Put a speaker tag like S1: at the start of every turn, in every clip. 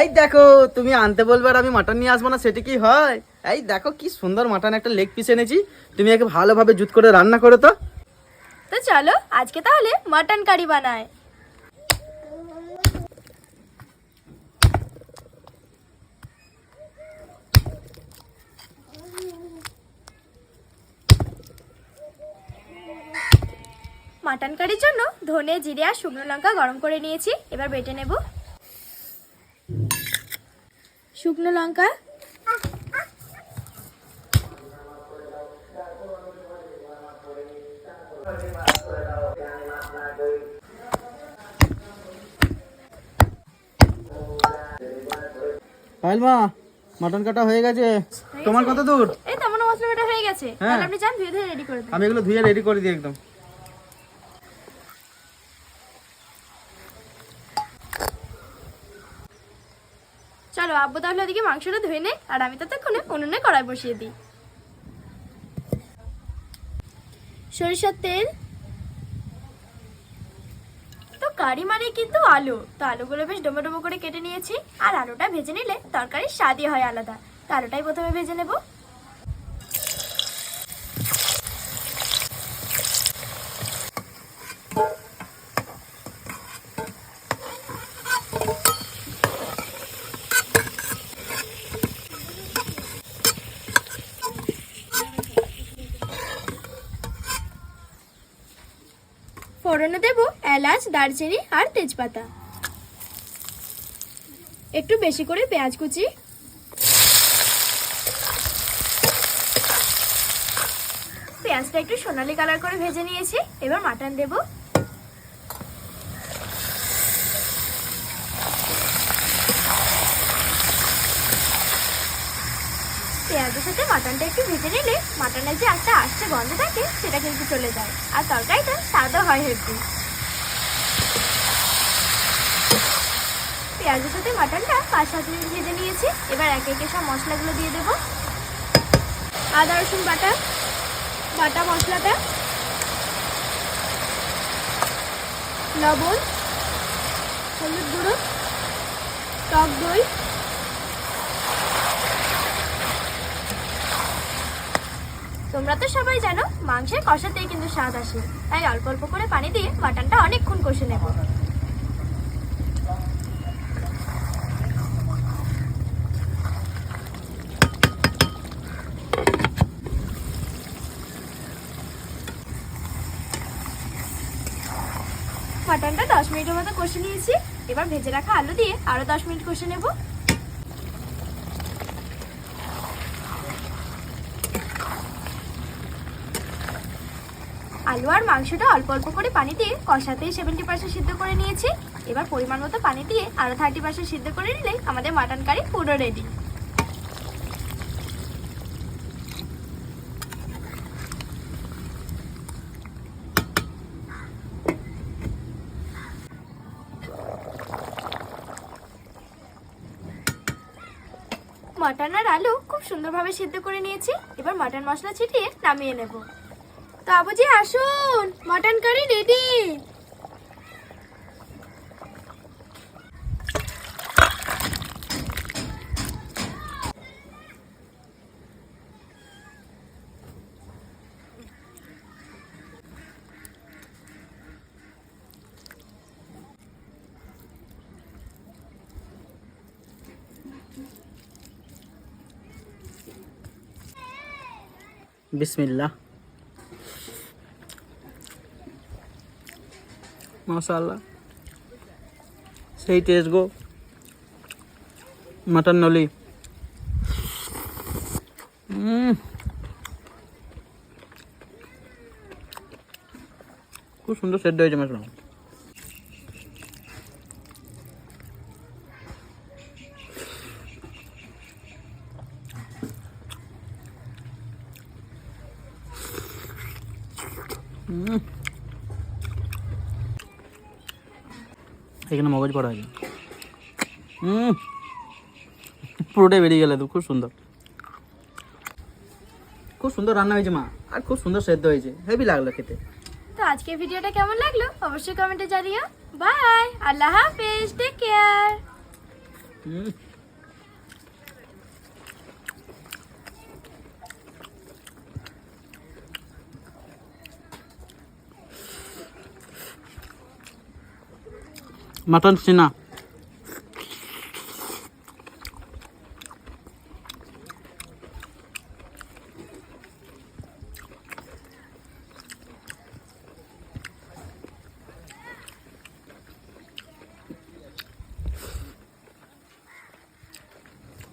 S1: এই দেখো, তুমি আনতে বলবে আর আমি মাটন নিয়ে আসব না, সেটা কি হয়? এই দেখো কি সুন্দর মাটন একটা লেগ পিস এনেছি। তুমি একে ভালোভাবে জুত করে রান্না করো তো।
S2: তো চলো, আজকে তাহলে মাটন কারি বানায়। মাটন কারির জন্য ধনে, জিরে আর শুকনো লঙ্কা গরম করে নিয়েছি। এবার বেটে নেব। শুকনো লঙ্কা?
S1: মাটন কাটা হয়ে গেছে। তোমার কত দূর?
S2: এই তো আমার মশলা বাটা হয়ে গেছে।
S1: হ্যাঁ।
S2: তাহলে আপনি যান ধুয়ে ধুয়ে রেডি করে দেন।
S1: আমি এগুলো ধুয়ে রেডি করে দিই একদম।
S2: চলো আব্বু তাহলে ওদিকে মাংসটা ধুয়ে নে, আর আমি ততক্ষণে উনুনে কড়াই বসিয়ে দিই। সরিষার তেল। তো কারি মানে কিন্তু আলু, তো আলুগুলো বেশ ডোমো ডোমো করে কেটে নিয়েছি, আর আলুটা ভেজে নিলে তরকারির স্বাদই হয় আলাদা, তো আলুটাই প্রথমে ভেজে নেব। ফোড়নে দেব, এলাচ, দারচিনি আর তেজপাতা। একটু বেশি করে পেঁয়াজ কুচি। পেঁয়াজটা একটু সোনালি কালার করে ভেজে নিয়েছি, এবার মাটন দেব। পেঁয়াজের সাথে মাটনটা একটু ভেজে নিলে মাটনের যে একটা আস্তে গন্ধ থাকে, সেটা কিন্তু চলে যায়। আর তরকারিটা স্বাদও হয় হেভি পেঁয়াজের সাথে মাটনটা পাঁচ সাত মিনিট ভেজে নিয়েছি। এবার একে একে সব মশলাগুলো দিয়ে দেবো। আদা, রসুন বাটা বাটা মশলাটা, লবণ, হলুদ গুঁড়ো, টক দই তোমরা তো সবাই জানো, মাংসের কষাতেই কিন্তু স্বাদ আসে। তাই অল্প অল্প করে পানি দিয়ে মাটনটা অনেকক্ষণ কষে নেব। মাটনটা দশ মিনিটের মতো কষে নিয়েছি। এবার ভেজে রাখা আলু দিয়ে আরও দশ মিনিট কষে নেব। আলু আর মাংসটা অল্প অল্প করে পানি দিয়ে কষাতেই সেভেন্টি পার্সেন্ট সিদ্ধ করে নিয়েছি। এবার পরিমাণ মতো পানি দিয়ে আরও থার্টি পার্সেন্ট সিদ্ধ করে নিলেই আমাদের মাটন কারি পুরো রেডি মাটন আর আলু খুব সুন্দরভাবে সিদ্ধ করে নিয়েছি। এবার মাটন মশলা ছিটিয়ে নামিয়ে নেব। তো আবুজি আসুন। মাটন কারি রেডি
S1: বিসমিল্লাহ। মাশাআল্লাহ সেই টেস্ট গো মাটন নলি উম। খুব সুন্দর সেদ্ধ হয়েছে মশলা উম। এখানে মগজ পড়া আছে হুম পুরোটাই বেরিয়ে গেলে তো খুব সুন্দর। খুব সুন্দর রান্না হয়েছে মা আর খুব সুন্দর সেদ্ধ হয়েছে হেভি লাগল খেতে।
S2: তো আজকের ভিডিওটা কেমন লাগল? অবশ্যই কমেন্টে জানিও। বাই আল্লাহ হাফেজ টেক কেয়ার
S1: হুম মাটন চিনা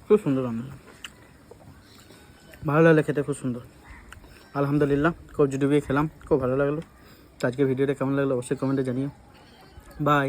S1: খুব সুন্দর রান্না। ভালো লাগল খেতে খুব সুন্দর। আলহামদুলিল্লাহ, কবজি ডুবিয়ে খেলাম, খুব ভালো লাগল। আজকে ভিডিওটা কেমন লাগল অবশ্যই কমেন্টে জানিও। বাই।